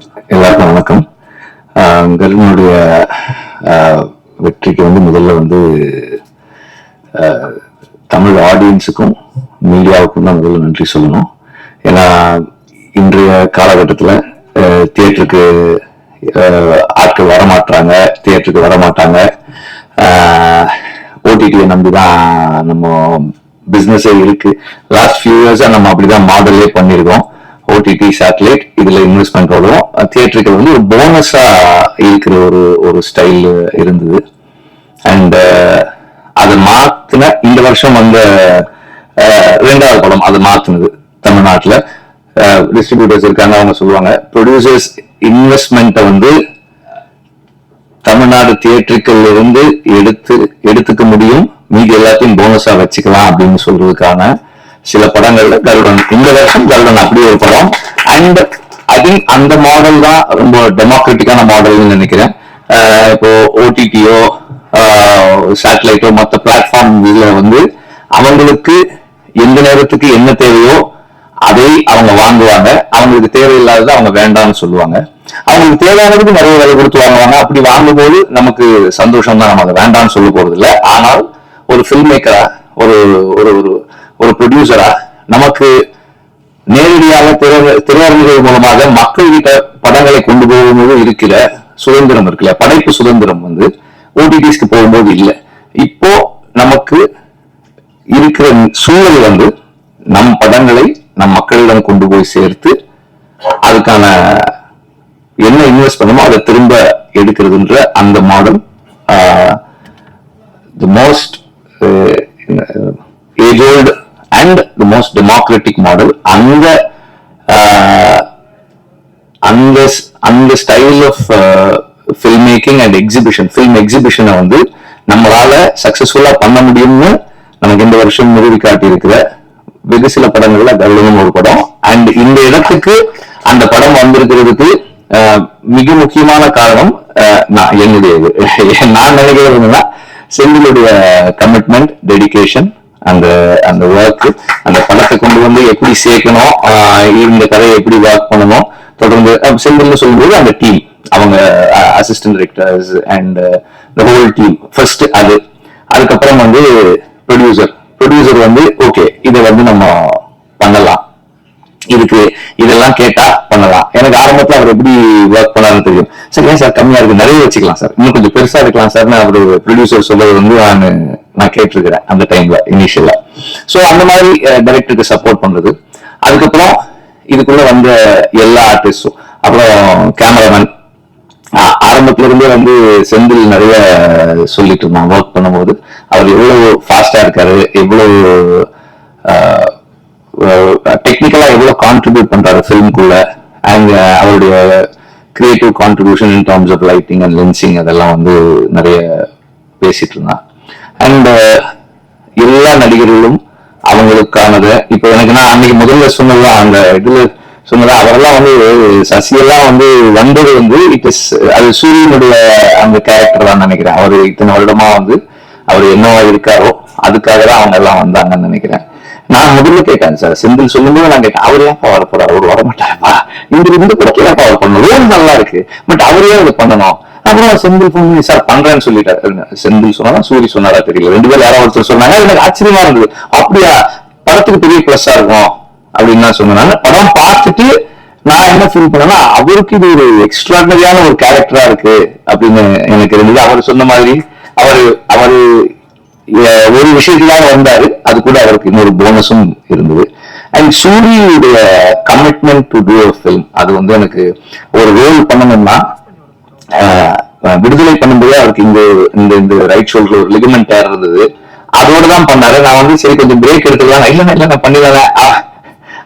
எல்லாருக்கும் வணக்கம். கருணனுடைய ஆஹ் வெற்றிக்கு வந்து முதல்ல வந்து ஆஹ் தமிழ் ஆடியன்ஸுக்கும் மீடியாவுக்கும் தான் முதல்ல நன்றி சொல்லணும். ஏன்னா இன்றைய காலகட்டத்தில் தியேட்டருக்கு ஆட்கள் வரமாட்டாங்க. தியேட்டருக்கு வரமாட்டாங்க ஓடிடியை நம்பி தான் நம்ம பிஸ்னஸே இருக்கு. லாஸ்ட் ஃபியூ இயர்ஸா நம்ம அப்படிதான் மாடலே பண்ணியிருக்கோம். ஓடிடி சேட்டலைட் இதுல இன்வெஸ்ட்மெண்ட் வரும் தியேட்டருக்கு வந்து ஒரு போனஸா இருக்கிற ஒரு ஒரு ஸ்டைல் இருந்தது. அண்ட் அதை மாத்தின இந்த வருஷம் வந்த ரெண்டாவது படம் அதை மாத்துனது தமிழ்நாட்டில். டிஸ்ட்ரிபியூட்டர்ஸ் இருக்காங்க அவங்க சொல்லுவாங்க ப்ரொடியூசர்ஸ் இன்வெஸ்ட்மெண்ட்டை வந்து தமிழ்நாடு தியேட்டருக்கள் இருந்து எடுத்து எடுத்துக்க முடியும். மீதி எல்லாத்தையும் போனஸா வச்சுக்கலாம் அப்படின்னு சொல்றதுக்கான சில படங்கள்ல கருடன். இந்த வருஷம் கருடன் அப்படி ஒரு படம். அண்ட் ஐ திங்க் அந்த மாடல் தான் ரொம்ப டெமோக்ராட்டிக்கான மாடல்னு நினைக்கிறேன். இப்போ ஓடிடியோ சேட்டலைட்டோ மற்ற பிளாட்ஃபார்ம் இதுல வந்து அவங்களுக்கு எந்த நேரத்துக்கு என்ன தேவையோ அதை அவங்க வாங்குவாங்க. அவங்களுக்கு தேவையில்லாதது அவங்க வேண்டாம்னு சொல்லுவாங்க. அவங்களுக்கு தேவையானதுக்கு நிறைய விலை கொடுத்து வாங்குவாங்க. அப்படி வாங்கும்போது நமக்கு சந்தோஷம் தான் நம்ம அதை வேண்டாம்னு சொல்ல போறது இல்லை ஆனால் ஒரு ஃபில்ம் மேக்கரா ஒரு ஒரு ஒரு ஒரு ப்ரொடியூசரா நமக்கு நேரடியாக திரையரங்குகள் மூலமாக மக்கள் கிட்ட படங்களை கொண்டு போகும்போது இருக்கிற சுதந்திரம் இருக்குல்ல படைப்பு சுதந்திரம் வந்து ஓடிடிஸ்க்கு போகும்போது இல்லை. இப்போ நமக்கு இருக்கிற சூழல் வந்து நம் படங்களை நம் மக்களிடம் கொண்டு போய் சேர்த்து அதுக்கான என்ன இன்வெஸ்ட் பண்ணுமோ அதை திரும்ப எடுக்கிறதுன்ற அந்த model the most age old and the most democratic model அந்த அந்த அந்த style of film making and exhibition film எக்ஸிபிஷனை வந்து நம்மளால சக்சஸ்ஃபுல்லா பண்ண முடியும்னு நமக்கு இந்த வருஷம் நிறுவி காட்டியிருக்கிற வெகு சில படங்கள்ல கருடனும் ஒரு படம். அண்ட் இந்த இடத்துக்கு அந்த படம் வந்திருக்கிறதுக்கு மிக முக்கியமான காரணம் நான் என்னுடையது. நான் நினைக்கிறது என்னன்னா செந்திலுடைய கமிட்மெண்ட் டெடிகேஷன் அந்த அந்த ஒர்க் அந்த படத்தை கொண்டு வந்து எப்படி சேர்க்கணும் இந்த கதையை எப்படி ஒர்க் பண்ணணும் தொடர்ந்து செல்வம்னு சொல்லும்போது அந்த டீம் அவங்க assistant directors and the whole team first அது. அதுக்கப்புறம் வந்து ப்ரொடியூசர் ப்ரொடியூசர் வந்து ஓகே இதை வந்து நம்ம பண்ணலாம். இதுக்கு இதெல்லாம் கேட்டா பண்ணலாம். எனக்கு ஆரம்பத்துல அவர் எப்படி ஒர்க் பண்ணாருன்னு தெரியும். சரி ஏன் சார் கம்மியா இருக்கு? நிறைய வச்சுக்கலாம் சார். இன்னும் கொஞ்சம் பெருசா இருக்கலாம் சார். அவர் ப்ரொடியூசர் சொல்றது வந்து நான் நான் கேட்டிருக்கிறேன் அந்த டைம்ல இனிஷியலா ஸோ அந்த மாதிரி டைரக்டருக்கு சப்போர்ட் பண்றது. அதுக்கப்புறம் இதுக்குள்ள வந்த எல்லா ஆர்டிஸ்டும் அப்புறம் கேமராமேன் ஆரம்பத்துல இருந்தே வந்து செந்தில் நிறைய சொல்லிட்டு இருந்தான் ஒர்க் பண்ணும்போது. அவர் எவ்வளவு ஃபாஸ்டா இருக்காரு எவ்வளவு டெக்னிக்கலா எவ்வளவு கான்ட்ரிபியூட் பண்றாரு ஃபிலிம்குள்ள அண்ட் அவருடைய creative contribution in terms of lighting and lensing அதெல்லாம் வந்து நிறைய பேசிட்டு இருந்தான் அண்ட் எல்லா நடிகர்களும் அவங்களுக்கானதை. இப்போ எனக்கு நான் அன்னைக்கு முதல்ல சொன்னதா அந்த இதுல சொன்னதா அவரெல்லாம் வந்து சசியெல்லாம் வந்து வந்தது வந்து இட் இஸ் அது சூரியனுடைய அந்த கேரக்டர் தான் நினைக்கிறேன். அவர் இத்தனை வருடமா வந்து அவர் என்னவா இருக்காரோ அதுக்காக தான் அவங்க எல்லாம் வந்தாங்கன்னு நினைக்கிறேன். நான் முதல்ல கேட்டேன் சார். செந்தில் சொல்லும்போது நான் கேட்டேன் அவர் ஏன்ப்பா வர போறாரு அவர் வரமாட்டாருப்பா. இந்த இந்த படத்துல ஏன்ப்பா அவர் பண்ணணும்? ரோல் நல்லா இருக்கு. பட் அவரே அதை பண்ணணும். அப்புறம் செந்தில் ஃபோன் சார் பண்றேன்னு சொல்லிட்டாரு. செந்தில் சொன்னா சூரி சொன்னாரா தெரியல. ரெண்டு பேரும் யாரோ ஒருத்தர் சொன்னாங்க. எனக்கு ஆச்சரியமா இருந்தது. அப்படியா? படத்துக்கு பெரிய பிளஸ்ஸா இருக்கும். அப்படின்னு நான் சொன்னாங்க படம் பார்த்துட்டு நான் என்ன ஃபீல் பண்ணேன்னா அவருக்கு இது ஒரு எக்ஸ்ட்ராடனரியான ஒரு கேரக்டரா இருக்கு அப்படின்னு எனக்கு இருந்தது அவர் சொன்ன மாதிரி அவர் அவர் ஒரு விஷயத்துக்காக வந்தாரு. அது கூட அவருக்கு இன்னொரு போனஸும் இருந்தது. அண்ட் சூரியுடைய கமிட்மெண்ட் டு டூ ஃபிலிம் அது வந்து எனக்கு ஒரு ரோல் பண்ணணும்னா விடுதலை அவருக்கு இந்த இந்த இந்த ரைட் ஷோல்டர் ஒரு லிகமெண்ட் டேர் இருந்தது. அதோட தான் பண்ணாரு. நான் வந்து சரி கொஞ்சம் பிரேக் எடுத்துக்கலாம் இல்ல இல்ல நான் பண்ணிடுறேன் அஹ்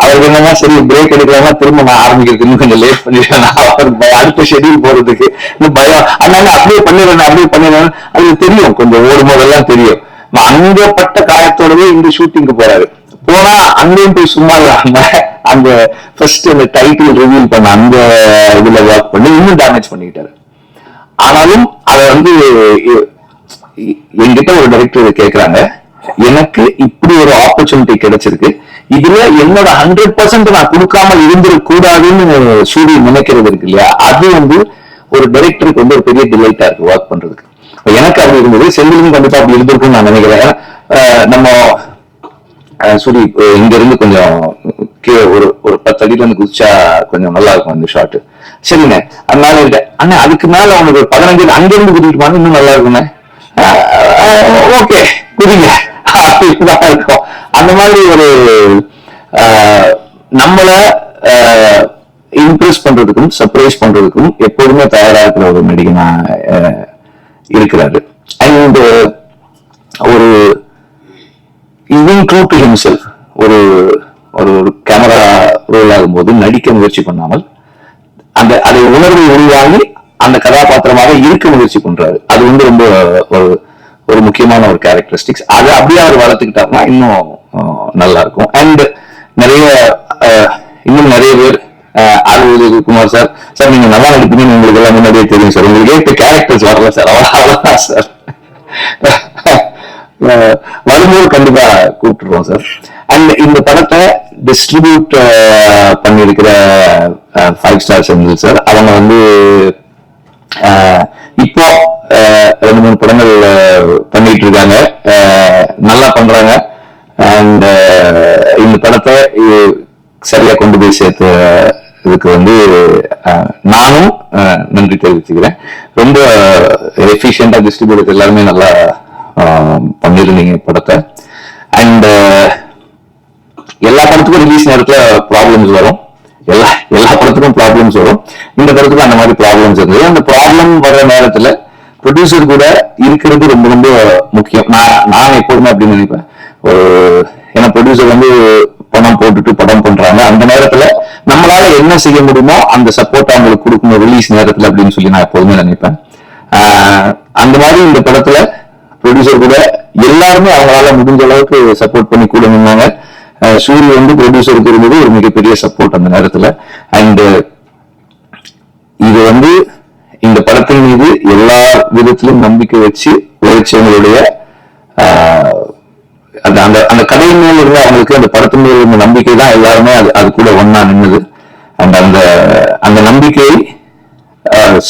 அவருக்கு என்னன்னா சரி பிரேக் எடுக்கலாமா திரும்ப நான் ஆரம்பிக்கிறதுக்கு இன்னும் கொஞ்சம் லேட் பண்ணிடுறேன் அவருக்கு அடுத்த ஷெடியூல் போறதுக்கு இன்னும் பயம். அதனால அப்படியே பண்ணிடுறேன் அப்படியே பண்ணிடுறேன் அது தெரியும். கொஞ்சம் ஓடும் போதெல்லாம் தெரியும். நான் அங்க பட்ட காயத்தோடவே இந்த ஷூட்டிங்க்கு போறாரு. போனா அங்கேயும் போய் சும்மா இல்லாம அந்த ஃபர்ஸ்ட் அந்த டைட்டில் ரிவீல் பண்ண அந்த இதுல ஒர்க் பண்ணி இன்னும் டேமேஜ் பண்ணிக்கிட்டாரு. ஆனாலும் அதை வந்து என்கிட்ட ஒரு டைரக்டர் கேட்கிறாங்க. எனக்கு இப்படி ஒரு ஆப்பர்ச்சுனிட்டி கிடைச்சிருக்கு. இதுல என்னோட ஹண்ட்ரட் பர்சன்ட் நான் கொடுக்காமல் இருந்திருக்கூடாதுன்னு சூரிய நினைக்கிறது இருக்கு இல்லையா? அது வந்து ஒரு டைரக்டருக்கு வந்து ஒரு பெரிய டிலைட்டா இருக்கு ஒர்க் பண்றதுக்கு. எனக்கு அப்படி இருந்தது. செந்திலும் கண்டிப்பா அப்படி இருந்திருக்கும்னு நான் நினைக்கிறேன். நம்ம சூரி இங்க இருந்து கொஞ்சம் கீழே ஒரு ஒரு பத்து அடியில இருந்து குதிச்சா கொஞ்சம் நல்லா இருக்கும் அந்த ஷாட் சரிண்ணே அதனால இருக்கேன் அண்ணா அதுக்கு மேல அவனுக்கு ஒரு பதினஞ்சு அங்க இருந்து குதிக்கிட்டு இன்னும் நல்லா இருக்குண்ணே. ஓகே குதிங்க. அப்படிதான் இருக்கும். அந்த மாதிரி ஒரு நம்மள இம்ப்ரெஸ் பண்றதுக்கும் சர்ப்ரைஸ் பண்றதுக்கும் எப்போதுமே தயாரா இருக்கிற ஒரு நடிகனா அஹ், இருக்கிறாரு. அண்ட் ஒரு இவன் ட்ரூ டு ஹிம்செல்ஃப் ஒரு ஒரு ஒரு கேமரா ரோல் ஆகும்போது நடிக்க முயற்சி பண்ணாமல் அந்த அதை உணர்வு உருவாகி அந்த கதாபாத்திரமாக இருக்க முயற்சி பண்றாரு. அது வந்து ரொம்ப ஒரு ஒரு முக்கியமான ஒரு கேரக்டரிஸ்டிக்ஸ் அதை அப்படியே அவர் வளர்த்துக்கிட்டாருன்னா இன்னும் நல்லா இருக்கும் அண்ட் நிறைய அஹ், இன்னும் நிறைய பேர் ஆர்வதி குமார் சார் சார் நீங்க நல்லா நடிப்பீங்கன்னு உங்களுக்கு எல்லாம் முன்னாடியே தெரியும் சார். உங்களுக்கு ஏற்ற கேரக்டர்ஸ் வரல சார்? அவ்வளவுதான் சார். வரும்போது கண்டிப்பா கூப்பிட்டுருவோம் சார் அண்ட் இந்த படத்தை டிஸ்ட்ரிபியூட் பண்ணியிருக்கிற ஃபைவ் ஸ்டார் செந்தில் சார் அவங்க வந்து இப்போ ரெண்டு மூணு படங்கள் பண்ணிட்டு இருக்காங்க நல்லா பண்றாங்க. அண்ட் இந்த படத்தை சரியா கொண்டு போய் சேர்த்த இதுக்கு வந்து நானும் நன்றி தெரிவிச்சுக்கிறேன் ரொம்ப எஃபிஷியண்டா டிஸ்ட்ரிபியூட்டர் எல்லாருமே நல்லா பண்ணியிருந்தீங்க படத்தை. அண்ட் எல்லா படத்துக்கும் ரிலீஸ் நேரத்தில் ப்ராப்ளம்ஸ் வரும். எல்லா எல்லா படத்துக்கும் ப்ராப்ளம்ஸ் வரும். இந்த படத்துக்கும் அந்த மாதிரி ப்ராப்ளம்ஸ் இருந்தது. அந்த ப்ராப்ளம் வர்ற நேரத்தில் ப்ரொடியூசர் கூட இருக்கிறது ரொம்ப ரொம்ப முக்கியம். நான் நான் எப்போதுமே அப்படின்னு நினைப்பேன். ஒரு ஏன்னா ப்ரொடியூசர் வந்து பணம் போட்டுட்டு படம் பண்றாங்க. அந்த நேரத்துல நம்மளால என்ன செய்ய முடியுமோ அந்த சப்போர்ட் அவங்களுக்கு கொடுக்கணும் ரிலீஸ் நேரத்துல அப்படின்னு சொல்லி நான் எப்போதுமே நினைப்பேன். ஆஹ் அந்த மாதிரி இந்த படத்துல ப்ரொடியூசர் கூட எல்லாருமே அவங்களால முடிஞ்ச அளவுக்கு சப்போர்ட் பண்ணி கூட நின்னாங்க. சூரிய வந்து ப்ரொடியூசருக்கு இருந்தது ஒரு மிகப்பெரிய சப்போர்ட் அந்த நேரத்துல. அண்ட் இது வந்து இந்த படத்தின் மீது எல்லா விதத்திலும் நம்பிக்கை வச்சு உழைச்சவங்களுடைய அந்த அந்த அந்த கதையின் மேல இருந்த அவங்களுக்கு அந்த படத்தின் மேல இருந்த நம்பிக்கை தான் எல்லாருமே அது அது கூட ஒன்னா நின்னது. அண்ட் அந்த அந்த நம்பிக்கையை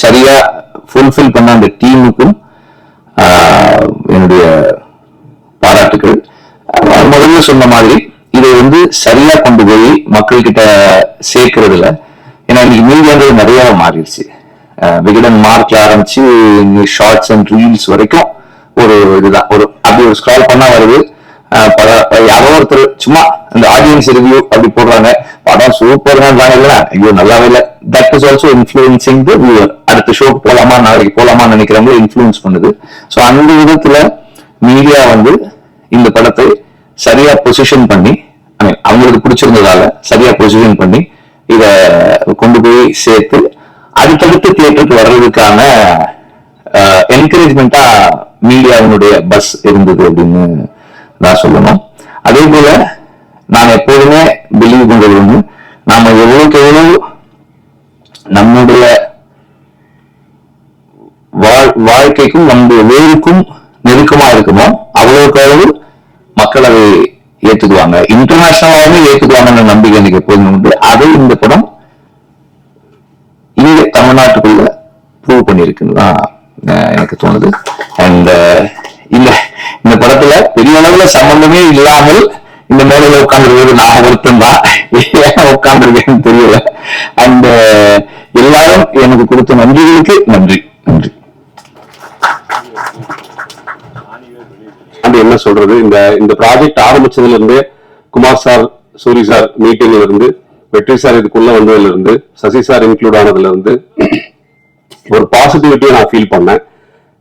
சரியா ஃபுல்ஃபில் பண்ண அந்த டீமுக்கும் என்னுடைய பாராட்டுகள் முதல்ல சொன்ன மாதிரி இதை வந்து சரியா கொண்டு போய் மக்கள் கிட்ட சேர்க்கறதுல ஏன்னா இன்னைக்கு மீடியான்றது நிறைய மாறிடுச்சு. விகடன் மார்க்ல ஆரம்பிச்சு ஷார்ட்ஸ் அண்ட் ரீல்ஸ் வரைக்கும் ஒரு இதுதான். ஒரு அப்படி ஒரு ஸ்க்ரால் பண்ணா வருது. பல யாரோ ஒருத்தர் சும்மா இந்த ஆடியன்ஸ் ரிவ்யூ அப்படி போடுறாங்க. படம் சூப்பர் தான் இல்ல ஐயோ நல்லாவே இல்லை. That is also influencing the viewer அடுத்த ஷோக்கு போலாமா நாளைக்கு போலாமா நினைக்கிறவங்க இன்ஃபுளுன்ஸ் பண்ணுது. ஸோ அந்த விதத்துல மீடியா வந்து இந்த படத்தை சரியா பொசிஷன் பண்ணி ஐ மீன் அவங்களுக்கு பிடிச்சிருந்ததால சரியா பொசிஷன் பண்ணி இத கொண்டு போய் சேர்த்து அடுத்தடுத்து தியேட்டருக்கு வர்றதுக்கான என்கரேஜ்மெண்டா மீடியாவினுடைய பஸ் இருந்தது அப்படின்னு நான் சொல்லணும். அதே போல நான் எப்போதுமே பிலீவ் பண்றது வந்து நாம எவ்வளவுக்கு எவ்வளவு நம்முடைய வாழ்க்கைக்கும் நம்முடைய வேருக்கும் நெருக்கமா இருக்குமோ அவ்வளவுக்கு அளவு மக்கள் அதை ஏத்துக்குவாங்க இன்டர்நேஷனலாவே ஏத்துக்குவாங்கன்ற நம்பிக்கை எனக்கு எப்போதுமே உண்டு. அதை இந்த படம் இங்க தமிழ்நாட்டுக்குள்ள ப்ரூவ் பண்ணியிருக்குன்னு தான் எனக்கு தோணுது. அண்ட் இந்த இந்த படத்துல பெரிய அளவுல சம்பந்தமே இல்லாமல் இந்த மேடையில உட்காந்துருக்கிறது நான் ஒருத்தன் தான். ஏன் உட்காந்துருக்கேன்னு தெரியல. அண்ட் எல்லாரும் எனக்கு கொடுத்த நன்றிகளுக்கு நன்றி. நன்றி. என்ன சொல்றது? இந்த இந்த ப்ராஜெக்ட் ஆரம்பிச்சதுல இருந்து குமார் சார் சூரி சார் மீட்டிங்ல இருந்து வெற்றி சார் இதுக்குள்ள வந்ததுல இருந்து சசி சார் இன்க்ளூட் ஆனதுல இருந்து ஒரு பாசிட்டிவிட்டியை நான் ஃபீல் பண்ணேன்.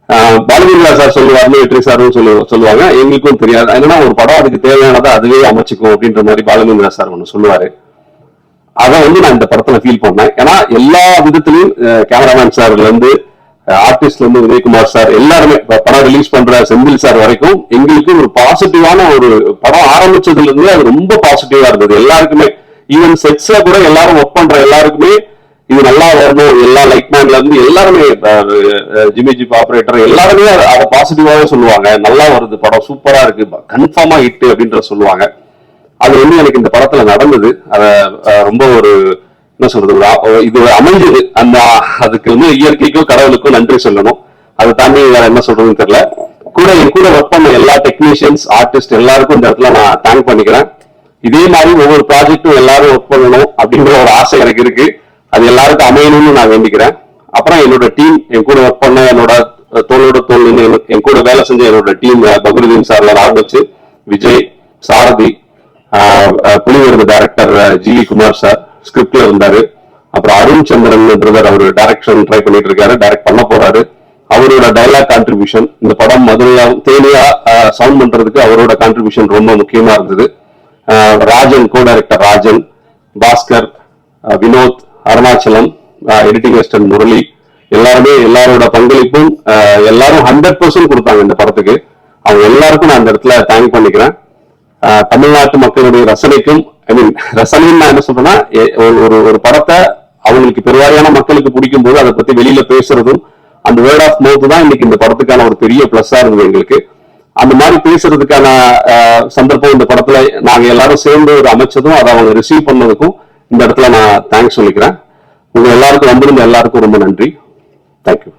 ஆஹ் சார் சொல்லுவாருன்னு வெற்றி சாரும் சொல்லு சொல்லுவாங்க. எங்களுக்கும் தெரியாது. என்னன்னா ஒரு படம் அதுக்கு தேவையானதை அதுவே அமைச்சுக்கும் அப்படின்ற மாதிரி பாலகீரா சார் ஒன்று சொல்லுவாரு. அதை வந்து நான் இந்த படத்துல ஃபீல் பண்ணேன். ஏன்னா எல்லா விதத்திலையும் கேமராமேன் சார்ல இருந்து ஆர்டிஸ்ட்ல இருந்து விஜயகுமார் சார் எல்லாருமே படம் ரிலீஸ் பண்ற செந்தில் சார் வரைக்கும் எங்களுக்கு ஒரு பாசிட்டிவான ஒரு படம் ஆரம்பிச்சதுல இருந்து அது ரொம்ப பாசிட்டிவா இருந்தது. எல்லாருக்குமே ஈவன் செட்ஸ்ல கூட எல்லாரும் ஒர்க் பண்ற எல்லாருக்குமே இது நல்லா வரணும் எல்லா லைட் மேன்ல இருந்து எல்லாருமே ஜிமி ஜிப் ஆபரேட்டர் எல்லாருமே அதை- அதை பாசிட்டிவாவே சொல்லுவாங்க. நல்லா வருது படம் சூப்பரா இருக்கு கன்ஃபார்மா ஹிட் அப்படின்ற சொல்லுவாங்க. அது வந்து எனக்கு இந்த படத்துல நடந்தது. அத ரொம்ப ஒரு என்ன சொல்றது ஒரு இது அமைஞ்சது. அந்த அதுக்கு வந்து இயற்கைக்கும் கடவுளுக்கும் நன்றி சொல்லணும். அதை தாண்டி வேற என்ன சொல்றதுன்னு தெரியல. கூட என் கூட ஒர்க் பண்ண எல்லா டெக்னீஷியன்ஸ் ஆர்டிஸ்ட் எல்லாருக்கும் இந்த இடத்துல நான் தேங்க் பண்ணிக்கிறேன். இதே மாதிரி ஒவ்வொரு ப்ராஜெக்ட்டும் எல்லாரும் ஒர்க் பண்ணணும் அப்படிங்கிற ஒரு ஆசை எனக்கு இருக்கு. அது எல்லாருக்கும் அமையணும்னு நான் வேண்டிக்கிறேன். அப்புறம் என்னோட டீம் என் கூட ஒர்க் பண்ண என்னோட தோளோட தோல் என் கூட வேலை செஞ்ச என்னோட டீம் பகுருதீன் சார்ல ஆரம்பிச்சு விஜய் சாரதி புலிவிருது டைரக்டர் ஜிவி குமார் சார் ஸ்கிரிப்ட்ல இருந்தாரு. அப்புறம் அருண் சந்திரன்ன்றவர் அவர் டைரக்ஷன் ட்ரை பண்ணிட்டு இருக்காரு டைரக்ட் பண்ண போறாரு. அவரோட டைலாக் கான்ட்ரிபியூஷன் இந்த படம் மதுரையா தேனியா சவுண்ட் பண்றதுக்கு அவரோட கான்ட்ரிபியூஷன் ரொம்ப முக்கியமா இருந்தது. Rajan co director Rajan Bhaskar Vinoth Arunachalam editing assistant Murali எல்லாருமே எல்லாரோட பங்களிப்பும் எல்லாரும் ஹண்ட்ரட் பர்சன்ட் கொடுத்தாங்க இந்த படத்துக்கு. அவங்க எல்லாருக்கும் நான் அந்த இடத்துல தேங்க் பண்ணிக்கிறேன். தமிழ்நாட்டு மக்களுடைய ரசனைக்கும் ஐ மீன் ரசனைன்னு நான் என்ன சொல்றேன்னா ஒரு- ஒரு ஒரு படத்தை அவங்களுக்கு பெருவாரியான மக்களுக்கு பிடிக்கும் போது அதை பத்தி வெளியில பேசுறதும் அந்த வேர்ட் ஆஃப் மவுத் தான் இன்னைக்கு இந்த படத்துக்கான ஒரு பெரிய பிளஸ்ஸா இருந்தது எங்களுக்கு. அந்த மாதிரி பேசுறதுக்கான சந்தர்ப்பம் இந்த படத்துல நாங்க எல்லாரும் சேர்ந்து ஒரு அமைச்சதும் அதை அவங்க ரிசீவ் பண்ணதுக்கும் இந்த இடத்துல நான் தேங்க்ஸ் சொல்லிக்கிறேன். உங்க எல்லாருக்கும் வந்திருந்த எல்லாருக்கும் ரொம்ப நன்றி. தேங்க்யூ